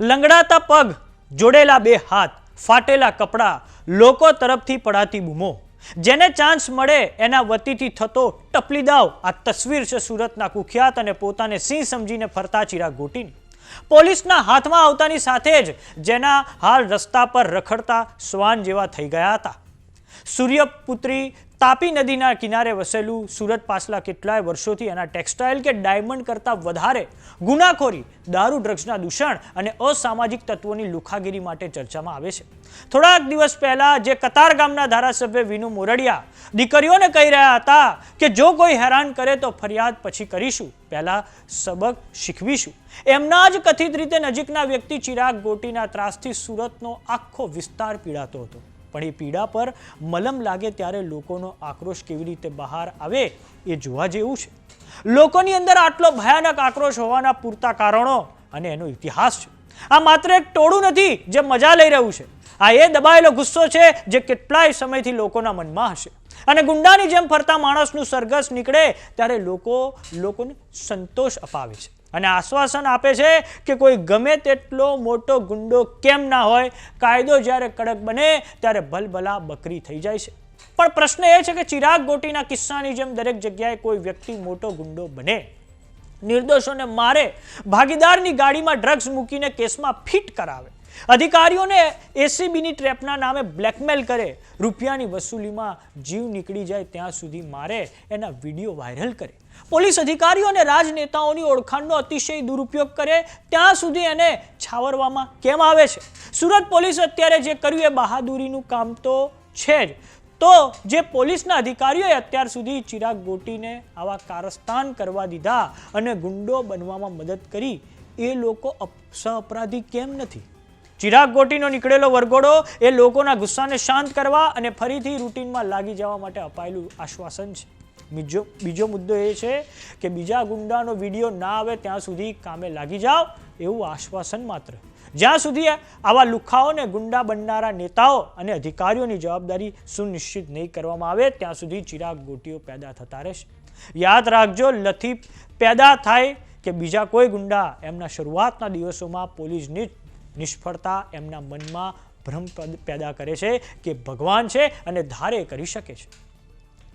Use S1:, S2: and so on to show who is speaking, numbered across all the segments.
S1: લંગડાતા પગ, જોડેલા બે હાથ, ફાટેલા કપડાં, લોકો તરફથી પડાતી બૂમો. જેને ચાન્સ મળે એના વતીથી થતો ટપલી દાવ, આ તસવીર છે સુરતના કુખ્યાત અને પોતાને સિંહ સમજીને ફરતા ચીરા ગોટીની. પોલીસના હાથમાં આવતાની સાથે જ જેના હાલ રસ્તા પર રખડતા શ્વાન જેવા થઈ ગયા હતા. સૂર્યપુત્રી તાપી નદીના કિનારે વસેલું સુરત પાછલા કેટલાય વર્ષોથી એના ટેક્સટાઇલ કે ડાયમંડ કરતાં વધારે ગુનાખોરી, દારૂ, ડ્રગ્સના દૂષણ અને અસામાજિક તત્વોની લુખાગીરી માટે ચર્ચામાં આવે છે. થોડાક દિવસ પહેલા જે કતાર ગામના ધારાસભ્ય વિનુ મોરડિયા દીકરીઓને કહી રહ્યા હતા કે જો કોઈ હેરાન કરે તો ફરિયાદ પછી કરીશું, પહેલા સબક શીખવીશું. એમના જ કથિત રીતે નજીકના વ્યક્તિ ચિરાગ ગોટીના ત્રાસથી સુરતનો આખો વિસ્તાર પીડાતો હતો. પણ એ પીડા પર મલમ લાગે ત્યારે લોકોનો આક્રોશ કેવી રીતે બહાર આવે એ જોવા જેવું છે. લોકોની અંદર આટલો ભયાનક આક્રોશ હોવાના પૂરતા કારણો અને એનો ઇતિહાસ છે. આ માત્ર એક ટોળું નથી જે મજા લઈ રહ્યું છે. આ એ દબાયેલો ગુસ્સો છે જે કેટલાય સમયથી લોકોના મનમાં હશે. અને ગુંડાની જેમ ફરતા માણસનું સરઘસ નીકળે ત્યારે લોકો, લોકોને સંતોષ અપાવે છે. અને આશ્વાસન આપે છે કે કોઈ ગમે તેટલો મોટો ગુંડો કેમ ના હોય, કાયદો જ્યારે કડક બને ત્યારે ભલભલા બકરી થઈ જાય છે. પણ પ્રશ્ન એ છે કે ચિરાગ ગોટીના કિસ્સાની જેમ દરેક જગ્યાએ કોઈ વ્યક્તિ મોટો ગુંડો બને. નિર્દોષોને મારે ભાગીદારની ગાડીમાં ડ્રગ્સ મૂકીને કેસમાં ફિટ કરાવે. અધિકારીઓને એસીબીની ટ્રેપના નામે બ્લેકમેલ કરે, રૂપિયાની વસૂલીમાં જીવ નીકળી જાય ત્યાં સુધી મારે એના વીડિયો વાયરલ કરે. પોલીસ અધિકારીઓ અને રાજનેતાઓની ઓળખાણનો અતિશય દુરુપયોગ કરે, ત્યાં સુધી એને છાવરવામાં કેમ આવે છે? સુરત પોલીસ અત્યારે જે કર્યું એ બહાદુરીનું કામ તો છે જ. તો જે પોલીસના અધિકારીઓએ અત્યાર સુધી ચિરાગ ગોટીને આવા કારસ્તાન કરવા દીધા અને ગુંડો બનવામાં મદદ કરી, એ લોકો અપ- સહઅપરાધી કેમ નથી? ચિરાગ ગોટીનો નીકળેલો વરઘોડો એ લોકોના ગુસ્સાને શાંત કરવા અને ફરીથી રૂટીનમાં લાગી જવા માટે અપાયેલું આશ્વાસન છે. બીજો બીજો મુદ્દો એ છે કે બીજા ગુંડાનો વીડિયો ના આવે ત્યાં સુધી કામે લાગી જાઓ એવું આશ્વાસન માત્ર. જ્યાં સુધી આવા લુખાઓને ગુંડા બનનારા નેતાઓ અને અધિકારીઓની જવાબદારી સુનિશ્ચિત નહીં કરવામાં આવે, ત્યાં સુધી ચિરાગ ગોટીઓ પેદા થતા રહેશે. યાદ રાખજો લથી પેદા થાય કે બીજા કોઈ ગુંડા એમના શરૂઆતના દિવસોમાં પોલીસની નિષ્ફળતા એમના મનમાં ભ્રમ પદ- કરે છે કે ભગવાન છે અને ધારે કરી શકે છે.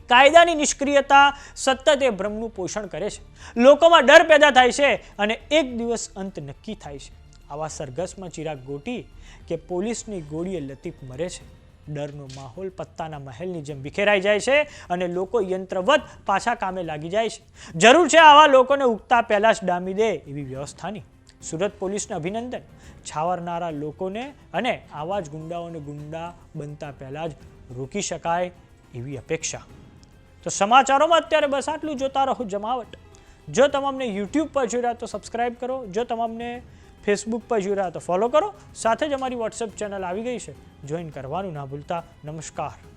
S1: કાયદાની નિષ્ક્રિયતા સતત એ ભ્રમનું પોષણ કરે છે. લોકોમાં ડર પેદા થાય છે અને એક દિવસ અંત નક્કી થાય છે. આવા સરઘસમાં ચિરાગ ગોટી કે પોલીસની ગોળીએ લતીફ મરે છે. ડરનો માહોલ પત્તાના મહેલની જેમ વિખેરાઈ જાય છે અને લોકો યંત્રવત પાછા કામે લાગી જાય છે. જરૂર છે આવા લોકોને ઉગતા પહેલાં જ ડામી દે એવી વ્યવસ્થાની સુરત પોલીસને અભિનંદન. છાવરનારા લોકોને અને આવા જ ગુંડાઓને ગુંડા બનતા પહેલાં જ રોકી શકાય એવી અપેક્ષા. તો સમાચારોમાં અત્યારે બસ આટલું જોતા રહો જમાવટ. જો તમામને યુટ્યુબ પર જોઈ રહ્યા તો સબસ્ક્રાઇબ કરો. જો તમામને ફેસબુક પર જોઈ રહ્યા તો ફોલો કરો. સાથે જ અમારી વોટ્સએપ ચેનલ આવી ગઈ છે. જોઈન કરવાનું ના ભૂલતા. નમસ્કાર.